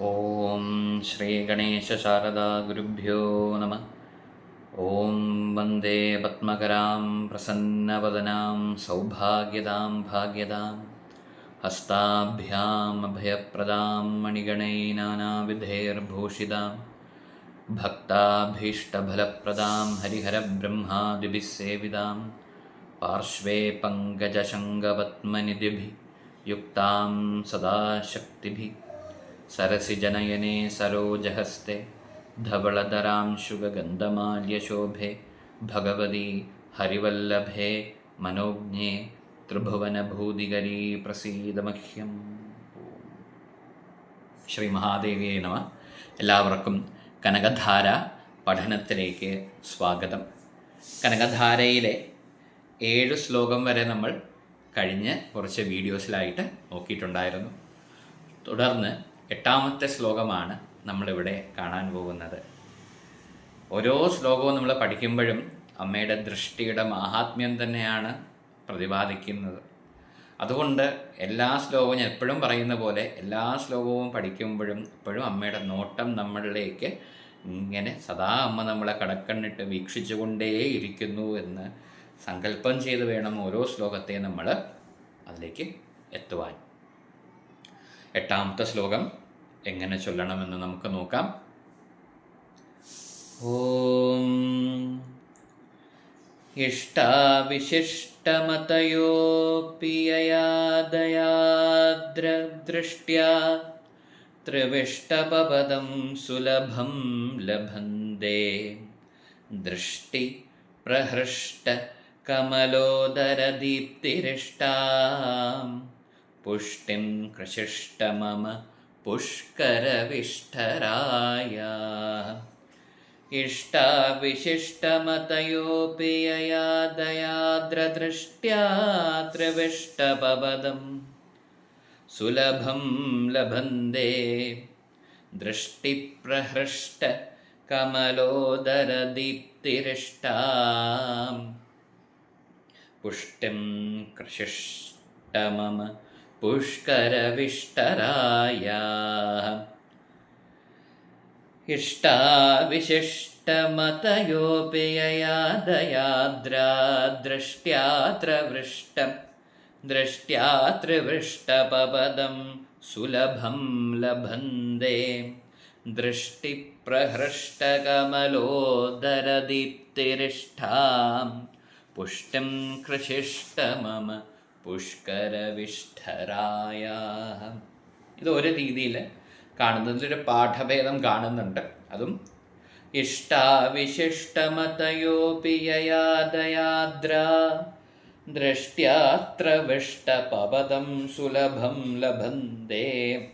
ॐ श्रीगणेशशारदागुरुभ्यो नमः। ॐ वन्दे पद्मकरां प्रसन्नवदनां सौभाग्यदां भाग्यदां हस्ताभ्यामभयप्रदां मणिगणैनानाविधैर्भूषितां भक्ताभीष्टफलप्रदां हरिहरब्रह्मादिभिः सेवितां पार्श्वे पङ्कजशङ्गपद्मनिधिभिः युक्तां सदा शक्तिभिः सरसिजनयने सरोजहस्ते धवलधरां शुगगन्धमाल्यशोभे भगवती हरिवल्लभे मनोज्ञे त्रिभुवनभूदिगरी പ്രസീതമഹ്യം. ശ്രീ മഹാദേവിയെ നമ. എല്ലാവർക്കും കനകധാര പഠനത്തിലേക്ക് സ്വാഗതം. കനകധാരയിലെ ഏഴ് ശ്ലോകം വരെ നമ്മൾ കഴിഞ്ഞ് കുറച്ച് വീഡിയോസിലായിട്ട് നോക്കിയിട്ടുണ്ടായിരുന്നു. തുടർന്ന് എട്ടാമത്തെ ശ്ലോകമാണ് നമ്മളിവിടെ കാണാൻ പോകുന്നത്. ഓരോ ശ്ലോകവും നമ്മൾ പഠിക്കുമ്പോഴും അമ്മയുടെ ദൃഷ്ടിയുടെ മഹാത്മ്യം തന്നെയാണ് പ്രതിപാദിക്കുന്നത്. അതുകൊണ്ട് എല്ലാ ശ്ലോകവും ഞാൻ എപ്പോഴും പറയുന്ന പോലെ എല്ലാ ശ്ലോകവും പഠിക്കുമ്പോഴും എപ്പോഴും അമ്മയുടെ നോട്ടം നമ്മളിലേക്ക് ഇങ്ങനെ സദാ അമ്മ നമ്മളെ കടക്കണ്ണിട്ട് വീക്ഷിച്ചുകൊണ്ടേയിരിക്കുന്നു എന്ന് സങ്കല്പം ചെയ്ത് വേണം ഓരോ ശ്ലോകത്തെ നമ്മൾ അതിലേക്ക് എത്തുവാൻ. എട്ടാമത്തെ ശ്ലോകം എങ്ങനെ ചൊല്ലണമെന്ന് നമുക്ക് നോക്കാം. ഓം. ഇഷ്ടാവിശിഷ്ടമതയോപിയയാദയാദ്രദൃഷ്ട്യാ ത്രിവിഷ്ടപദം സുലഭം ലഭന്തേ. ദൃഷ്ടി പ്രഹൃഷ്ട കമലോദരദീപ്തിരിഷ്ടാം. पुष्टिं कृशिष्टमम पुष्करविष्टराया दयाद्रदृष्ट्या विशिष्टमतयोप्रिययादयार्द्रदृष्ट्याद्रविष्टपवदं सुलभं लभन्ते दृष्टिप्रहृष्टकमलोदरदीप्तिरिष्टां पुष्टिं कृशिष्टमम പുഷ്കരവിഷ്ടരായ ഇഷ്ടാവിശിഷ്ടമതയോപി യയാദയാദ്രാദൃഷ്ട്യാത്രവൃഷ്ടം ദൃഷ്ട്യാത്രവൃഷ്ടപദം സുലഭം ലഭന്തെ. ദൃഷ്ടിപ്രഹൃഷ്ടകമലോദരദീപ്തിരിഷ്ഠാം പുഷ്ടിം കൃശിഷ്ടമമ പുഷ്കരവിഷ്ഠരായ ഇത് ഒരു രീതിയിൽ കാണുന്നതിലൊരു പാഠഭേദം കാണുന്നുണ്ട്. അതും ഇഷ്ടാവിശിഷ്ടമതയോപിയയാദയാദ്ര. ദൃഷ്ട്യാത്രവിഷ്ടപദം സുലഭം ലഭന്തേ.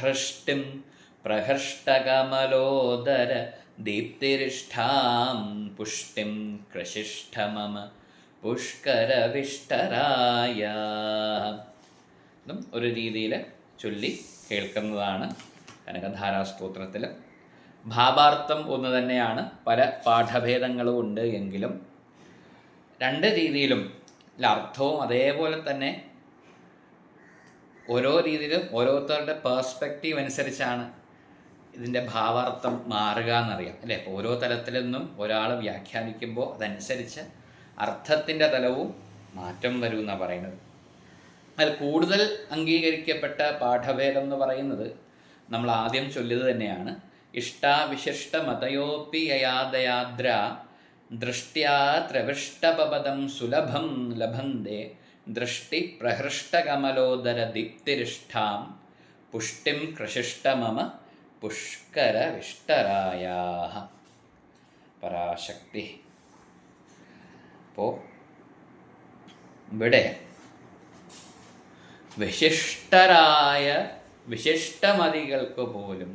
ഹൃഷ്ടിം പ്രഹൃഷ്ടകമലോദര ദീപ്തിരിഷ്ഠാം പുഷ്ടിം കൃശിഷ്ടമമ പുഷ്കരവിഷ്ടരായ ഇതും ഒരു രീതിയിൽ ചൊല്ലി കേൾക്കുന്നതാണ് കനകധാരാസ്തോത്രത്തിൽ ഭാവാർത്ഥം ഒന്ന് തന്നെയാണ്. പല പാഠഭേദങ്ങളും ഉണ്ട് എങ്കിലും രണ്ട് രീതിയിലും അർത്ഥവും അതേപോലെ തന്നെ ഓരോ രീതിയിലും ഓരോരുത്തരുടെ പേഴ്സ്പെക്റ്റീവ് അനുസരിച്ചാണ് ഇതിന്റെ ഭാവാർത്ഥം മാറുക എന്നറിയാം. അല്ലേ? ഓരോ തലത്തിൽ നിന്നും ഒരാൾ വ്യാഖ്യാനിക്കുമ്പോൾ അതനുസരിച്ച് അർത്ഥത്തിന്റെ തലവും മാറ്റം വരും എന്നാണ് പറയുന്നത്. അതിൽ കൂടുതൽ അംഗീകരിക്കപ്പെട്ട പാഠഭേദം എന്ന് പറയുന്നത് നമ്മൾ ആദ്യം ചൊല്ലിയത് തന്നെയാണ്. ഇഷ്ടാവിശിഷ്ട മതയോപി ദൃഷ്ട്യാ ത്രവിഷ്ടപദം സുലഭം ലഭന്തേ ദൃഷ്ടി പ്രഹൃഷ്ടകമലോദര ദിപ്തിരിഷ്ഠാം പുഷ്ടിം കൃശിഷ്ടമമ പുഷ്കരവിഷ്ടരായ പരാശക്തി. അപ്പോൾ ഇവിടെ വിശിഷ്ടരായ വിശിഷ്ടമതികൾക്ക് പോലും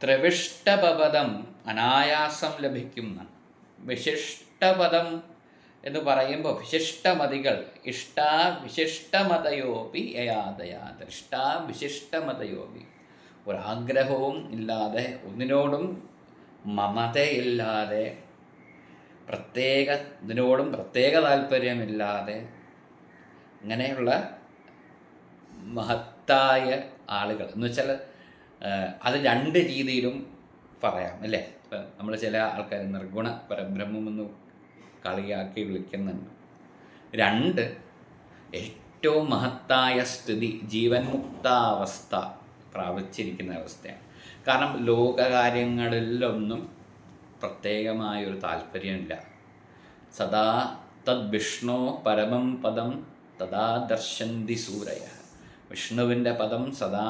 ത്രിവിഷ്ടപദം അനായാസം ലഭിക്കുന്ന വിശിഷ്ടപദം എന്ന് പറയുമ്പോൾ വിശിഷ്ടമതികൾ ഇഷ്ടാ വിശിഷ്ടമതയോപി യയാതയാ ദൃഷ്ടാ വിശിഷ്ടമതയോപി. ഒരാഗ്രഹവും ഇല്ലാതെ ഒന്നിനോടും മമതയില്ലാതെ പ്രത്യേക ഇതിനോടും പ്രത്യേക താല്പര്യമില്ലാതെ അങ്ങനെയുള്ള മഹത്തായ ആളുകൾ. എന്ന് വെച്ചാൽ അത് രണ്ട് രീതിയിലും പറയാം അല്ലേ? ഇപ്പം നമ്മൾ ചില ആൾക്കാർ നിർഗുണ പരബ്രഹ്മമെന്ന് കളിയാക്കി വിളിക്കുന്നുണ്ട്. രണ്ട് ഏറ്റവും മഹത്തായ സ്ഥിതി ജീവൻ മുക്താവസ്ഥ പ്രാപിച്ചിരിക്കുന്ന അവസ്ഥയാണ്. കാരണം ലോകകാര്യങ്ങളിലൊന്നും പ്രത്യേകമായൊരു താല്പര്യമില്ല. സദാ തദ് വിഷ്ണു പരമം പദം തദാ ദർശന്തി സൂരയ. വിഷ്ണുവിന്റെ പദം സദാ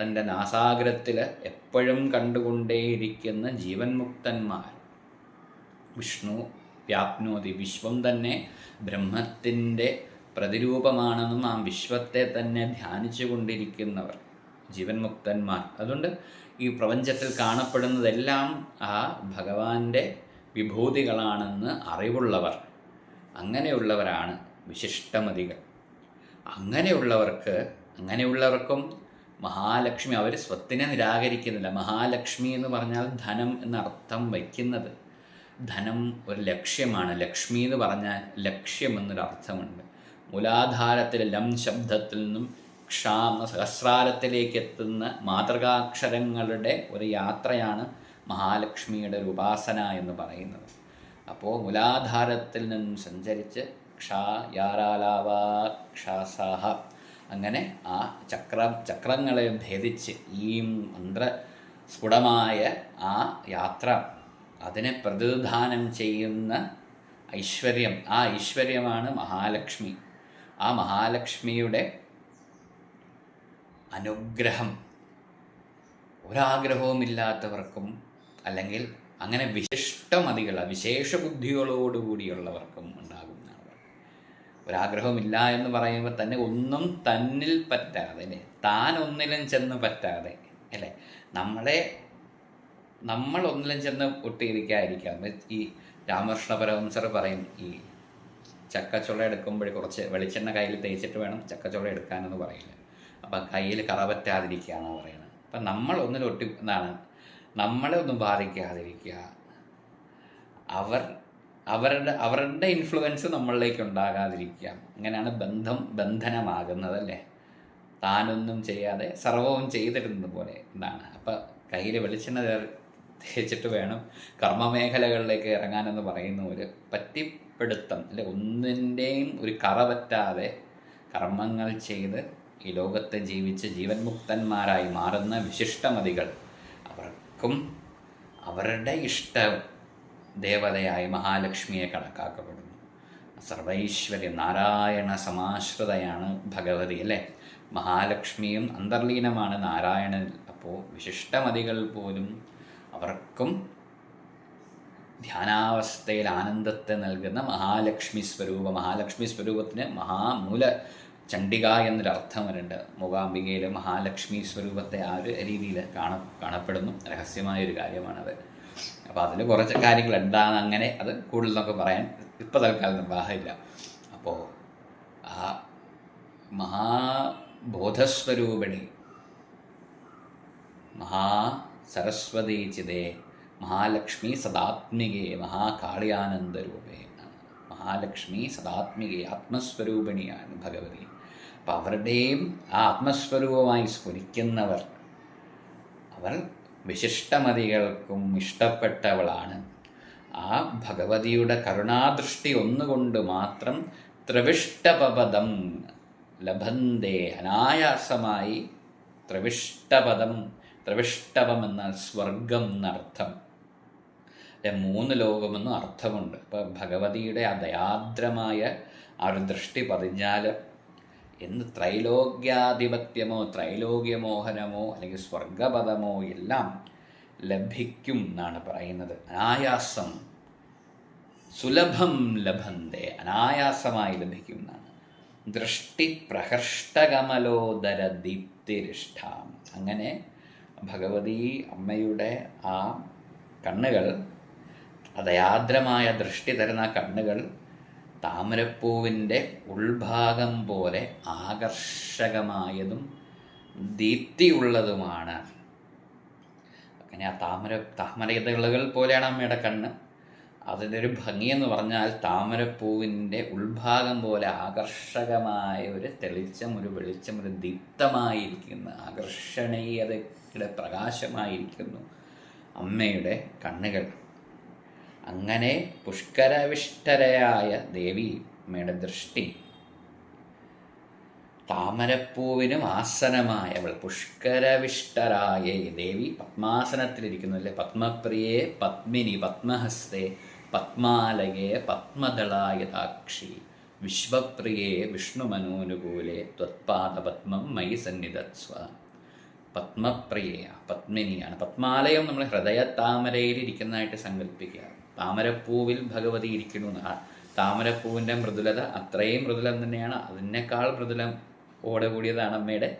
തന്റെ നാസാഗ്രത്തിൽ എപ്പോഴും കണ്ടുകൊണ്ടേയിരിക്കുന്ന ജീവൻ മുക്തന്മാർ വിഷ്ണു വ്യാപ്നോതി വിശ്വം തന്നെ ബ്രഹ്മത്തിന്റെ പ്രതിരൂപമാണെന്നും ആ വിശ്വത്തെ തന്നെ ധ്യാനിച്ചു കൊണ്ടിരിക്കുന്നവർ ജീവൻ മുക്തന്മാർ അതുകൊണ്ട് ഈ പ്രപഞ്ചത്തിൽ കാണപ്പെടുന്നതെല്ലാം ആ ഭഗവാന്റെ വിഭൂതികളാണെന്ന് അറിവുള്ളവർ. അങ്ങനെയുള്ളവരാണ് വിശിഷ്ടമതികൾ. അങ്ങനെയുള്ളവർക്ക് അങ്ങനെയുള്ളവർക്കും മഹാലക്ഷ്മി അവർ സ്വത്തിനെ നിരാകരിക്കുന്നില്ല. മഹാലക്ഷ്മി എന്ന് പറഞ്ഞാൽ ധനം എന്നർത്ഥം വയ്ക്കുന്നത്. ധനം ഒരു ലക്ഷ്യമാണ്. ലക്ഷ്മി എന്ന് പറഞ്ഞാൽ ലക്ഷ്യം എന്നൊരു അർത്ഥമുണ്ട് മൂലാധാരത്തിലെ ലം ശബ്ദത്തിൽ നിന്നും ക്ഷ എന്ന സഹസ്രാരത്തിലേക്ക് എത്തുന്ന മാതൃകാക്ഷരങ്ങളുടെ ഒരു യാത്രയാണ് മഹാലക്ഷ്മിയുടെ ഒരു ഉപാസന എന്ന് പറയുന്നത്. അപ്പോൾ മുലാധാരത്തിൽ നിന്നും സഞ്ചരിച്ച് ക്ഷാ യാരാലാവ ക്ഷാസാഹ അങ്ങനെ ആ ചക്ര ചക്രങ്ങളെ ഭേദിച്ച് ഈ മന്ത്ര സ്ഫുടമായ ആ യാത്ര അതിനെ പ്രതിനിധാനം ചെയ്യുന്ന ഐശ്വര്യം ആ ഐശ്വര്യമാണ് മഹാലക്ഷ്മി. ആ മഹാലക്ഷ്മിയുടെ അനുഗ്രഹം. ഒരാഗ്രഹവുമില്ലാത്തവർക്കും അല്ലെങ്കിൽ അങ്ങനെ വിശിഷ്ടമതികൾ വിശേഷ ബുദ്ധികളോടുകൂടിയുള്ളവർക്കും ഉണ്ടാകുന്നതാണ് ഒരാഗ്രഹമില്ല എന്ന് പറയുമ്പോൾ തന്നെ ഒന്നും തന്നിൽ പറ്റാതെ അല്ലേ? താൻ ഒന്നിലും ചെന്ന് പറ്റാതെ അല്ലേ? നമ്മളെ നമ്മൾ ഒന്നിലും ചെന്ന് ഒട്ടിയിരിക്കാതിരിക്കാം. ഈ രാമകൃഷ്ണ പരമംസർ പറയും ഈ ചക്കച്ചുള എടുക്കുമ്പോൾ കുറച്ച് വെളിച്ചെണ്ണ കയ്യിൽ തേച്ചിട്ട് വേണം ചക്കച്ചുള എടുക്കാനെന്ന് പറയില്ല. അപ്പം കയ്യിൽ കറ പറ്റാതിരിക്കുകയാണ് പറയുന്നത്. അപ്പം നമ്മൾ ഒന്നിലും ഒട്ടി എന്താണ് നമ്മളെ ഒന്നും ബാധിക്കാതിരിക്കുക. അവർ അവരുടെ അവരുടെ ഇൻഫ്ലുവൻസ് നമ്മളിലേക്ക് ഉണ്ടാകാതിരിക്കുക. അങ്ങനെയാണ് ബന്ധം ബന്ധനമാകുന്നത് അല്ലേ? താനൊന്നും ചെയ്യാതെ സർവവും ചെയ്തിരുന്നത് പോലെ എന്താണ്. അപ്പം കയ്യിൽ വെളിച്ചെണ്ണ തേച്ചിട്ട് വേണം കർമ്മമേഖലകളിലേക്ക് ഇറങ്ങാനെന്ന് പറയുന്ന ഒരു പറ്റിപ്പിടുത്തം. അല്ലെ ഒന്നിന്റെയും ഒരു കറ പറ്റാതെ കർമ്മങ്ങൾ ചെയ്ത് ഈ ലോകത്തെ ജീവിച്ച് ജീവൻ മുക്തന്മാരായി മാറുന്ന വിശിഷ്ടമതികൾ. അവർക്കും അവരുടെ ഇഷ്ട ദേവതയായി മഹാലക്ഷ്മിയെ കണക്കാക്കപ്പെടുന്നു. സർവൈശ്വര്യ നാരായണ സമാശ്രിതയാണ് ഭഗവതി അല്ലേ? മഹാലക്ഷ്മിയും അന്തർലീനമാണ് നാരായണനിൽ അപ്പോൾ വിശിഷ്ടമതികൾ പോലും അവർക്കും ധ്യാനാവസ്ഥയിൽ ആനന്ദത്തെ നൽകുന്ന മഹാലക്ഷ്മി സ്വരൂപ മഹാലക്ഷ്മി സ്വരൂപത്തിന് മഹാമൂല ചണ്ഡിക എന്നൊരർത്ഥം വരുന്നുണ്ട്. മൂകാംബികയിലെ മഹാലക്ഷ്മി സ്വരൂപത്തെ ആ ഒരു രീതിയിൽ കാണ കാണപ്പെടുന്നു. രഹസ്യമായ ഒരു കാര്യമാണത്. അപ്പോൾ അതിൽ കുറച്ച് കാര്യങ്ങൾ എന്താണ് അങ്ങനെ അത് കൂടുതലൊക്കെ പറയാൻ ഇപ്പോൾ തൽക്കാലം നിർവാഹമില്ല. അപ്പോൾ ആ മഹാബോധസ്വരൂപിണി മഹാ സരസ്വതി ചിതേ മഹാലക്ഷ്മി സദാത്മികേ മഹാകാളിയാനന്ദരൂപേ മഹാലക്ഷ്മി സദാത്മികേ ആത്മസ്വരൂപിണിയാണ് ഭഗവതി. അപ്പം അവരുടെയും ആത്മസ്വരൂപമായി സ്ഫുരിക്കുന്നവർ അവർ വിശിഷ്ടമതികൾക്കും ഇഷ്ടപ്പെട്ടവളാണ്. ആ ഭഗവതിയുടെ കരുണാദൃഷ്ടി ഒന്നുകൊണ്ട് മാത്രം ത്രിവിഷ്ടപദം ലഭന്തേ അനായാസമായി ത്രിവിഷ്ടപദം ത്രിവിഷ്ടപം എന്നാൽ സ്വർഗം എന്നർത്ഥം. മൂന്ന് ലോകമെന്നും അർത്ഥമുണ്ട്. ഇപ്പം ഭഗവതിയുടെ ആ ദയാദ്രമായ ആ ഒരു ദൃഷ്ടി പതിഞ്ഞാൽ എന്ന് ത്രൈലോക്യാധിപത്യമോ ത്രൈലോക്യമോഹനമോ അല്ലെങ്കിൽ സ്വർഗപദമോ എല്ലാം ലഭിക്കും എന്നാണ് പറയുന്നത്. അനായാസം സുലഭം ലഭന്തേ അനായാസമായി ലഭിക്കും എന്നാണ്. ദൃഷ്ടി പ്രഹർഷ്ടകമലോദര അങ്ങനെ ഭഗവതി അമ്മയുടെ ആ കണ്ണുകൾ അതയാദ്രമായ ദൃഷ്ടി തരുന്ന കണ്ണുകൾ താമരപ്പൂവിന്റെ ഉൾഭാഗം പോലെ ആകർഷകമായതും ദീപ്തിയുള്ളതുമാണ്. അങ്ങനെ ആ താമര താമരതളുകൾ പോലെയാണ് അമ്മയുടെ കണ്ണ്. അതിന്റെ ഒരു ഭംഗി എന്ന് പറഞ്ഞാൽ താമരപ്പൂവിന്റെ ഉൾഭാഗം പോലെ ആകർഷകമായ ഒരു തെളിച്ചം ഒരു വെളിച്ചം ഒരു ദീപ്തമായിരിക്കുന്ന. ആകർഷണീയതയുടെ പ്രകാശമായിരിക്കുന്നു അമ്മയുടെ കണ്ണുകൾ. അങ്ങനെ പുഷ്കരവിഷ്ടരയായ ദേവി അമ്മയുടെ ദൃഷ്ടി താമരപ്പൂവിനും ആസനമായവൾ പുഷ്കരവിഷ്ടരായ ദേവി പത്മാസനത്തിലിരിക്കുന്നു അല്ലേ പത്മപ്രിയേ പത്മിനി പത്മഹസ്തേ പത്മാലയെ പത്മദളായതാക്ഷി വിശ്വപ്രിയേ വിഷ്ണുമനോനുകൂലെ ത്വത്പാദപത്മം മയി സന്നിധത്സ്വ. പത്മപ്രിയ പത്മിനിയാണ്. പത്മാലയം നമ്മൾ ഹൃദയ താമരയിൽ ഇരിക്കുന്നതായിട്ട് സങ്കല്പിക്കുക. താമരപ്പൂവിൽ ഭഗവതി ഇരിക്കുന്നു എന്ന്. താമരപ്പൂവിന്റെ മൃദുലത അത്രയും മൃദുലം തന്നെയാണ്. അതിനേക്കാൾ മൃദുലം ഓടെ കൂടിയതാണ് അമ്മയുടെ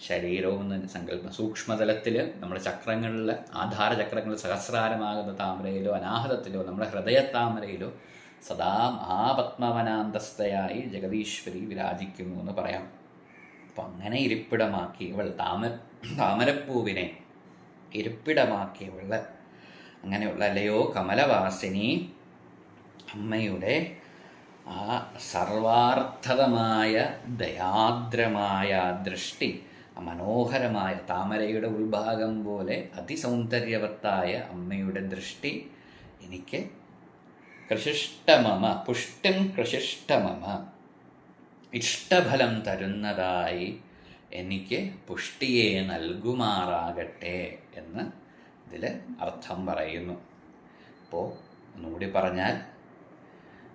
ശരീരവും എന്ന് സങ്കല്പം സൂക്ഷ്മതലത്തിൽ നമ്മുടെ ചക്രങ്ങളിൽ ആധാര ചക്രങ്ങളിൽ സഹസ്രാരമാകുന്ന താമരയിലോ അനാഹതത്തിലോ നമ്മുടെ ഹൃദയ താമരയിലോ സദാ മഹാപത്മവനാന്തസ്ഥയായി ജഗദീശ്വരി വിരാജിക്കുന്നു എന്ന് പറയാം. അപ്പം അങ്ങനെ ഇരിപ്പിടമാക്കി ഇവൾ താമ താമരപ്പൂവിനെ ഇരിപ്പിടമാക്കിയവൾ അങ്ങനെയുള്ള അല്ലയോ കമലവാസിനി അമ്മയുടെ ആ സർവാർത്ഥതമായ ദയാദ്രമായ ദൃഷ്ടി മനോഹരമായ താമരയുടെ ഉൾഭാഗം പോലെ അതിസൗന്ദര്യവത്തായ അമ്മയുടെ ദൃഷ്ടി എനിക്ക് കൃഷിഷ്ടമമ പുഷ്ടിം കൃഷിഷ്ടമമ ഇഷ്ടഫലം തരുന്നതായി എനിക്ക് പുഷ്ടിയെ നൽകുമാറാകട്ടെ എന്ന് ഇതിൽ അർത്ഥം പറയുന്നു. അപ്പോൾ ഒന്നുകൂടി പറഞ്ഞാൽ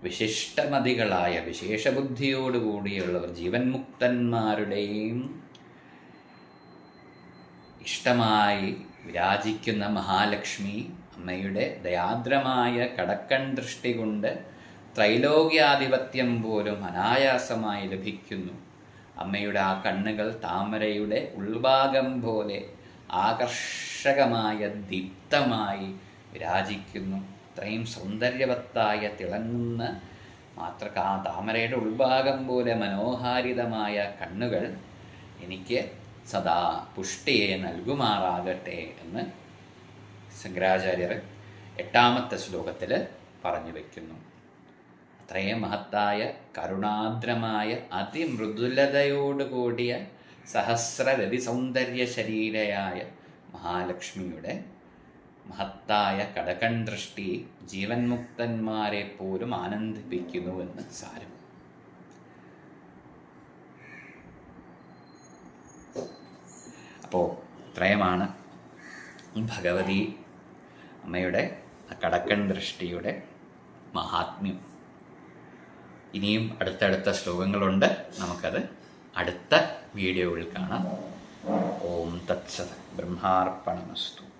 വിശിഷ്ടമതികളായ വിശേഷബുദ്ധിയോടുകൂടിയുള്ളവർ ജീവൻ മുക്തന്മാരുടെയും ഇഷ്ടമായി വിരാജിക്കുന്ന മഹാലക്ഷ്മി അമ്മയുടെ ദയാദ്രമായ കടക്കൺ ദൃഷ്ടി കൊണ്ട് ത്രൈലോക്യാധിപത്യം പോലും അനായാസമായി ലഭിക്കുന്നു. അമ്മയുടെ ആ കണ്ണുകൾ താമരയുടെ ഉൾഭാഗം പോലെ ആകർഷകമായ ദീപ്തമായി വിരാജിക്കുന്നു. ഇത്രയും സൗന്ദര്യവത്തായ തിളങ്ങുന്ന മാത്ര ആ താമരയുടെ ഉൾഭാഗം പോലെ മനോഹാരിതമായ കണ്ണുകൾ എനിക്ക് സദാ പുഷ്ടിയെ നൽകുമാറാകട്ടെ എന്ന് ശങ്കരാചാര്യർ എട്ടാമത്തെ ശ്ലോകത്തിൽ പറഞ്ഞു വയ്ക്കുന്നു. അത്രയും മഹത്തായ കരുണാദ്രമായ അതിമൃദുലതയോടുകൂടിയ സഹസ്രരതി സൗന്ദര്യ ശരീരയായ മഹാലക്ഷ്മിയുടെ മഹത്തായ കടകൺ ദൃഷ്ടി ജീവൻ മുക്തന്മാരെ പോലും ആനന്ദിപ്പിക്കുന്നുവെന്ന് സാരം. അപ്പോൾ ഇത്രയുമാണ് ഭഗവതി അമ്മയുടെ കടക്കൺ ദൃഷ്ടിയുടെ മഹാത്മ്യം. ഇനിയും അടുത്തടുത്ത ശ്ലോകങ്ങളുണ്ട്. നമുക്കത് അടുത്ത വീഡിയോയിൽ കാണാം. ഓം തത്സത്. ബ്രഹ്മാർപ്പണമസ്തു.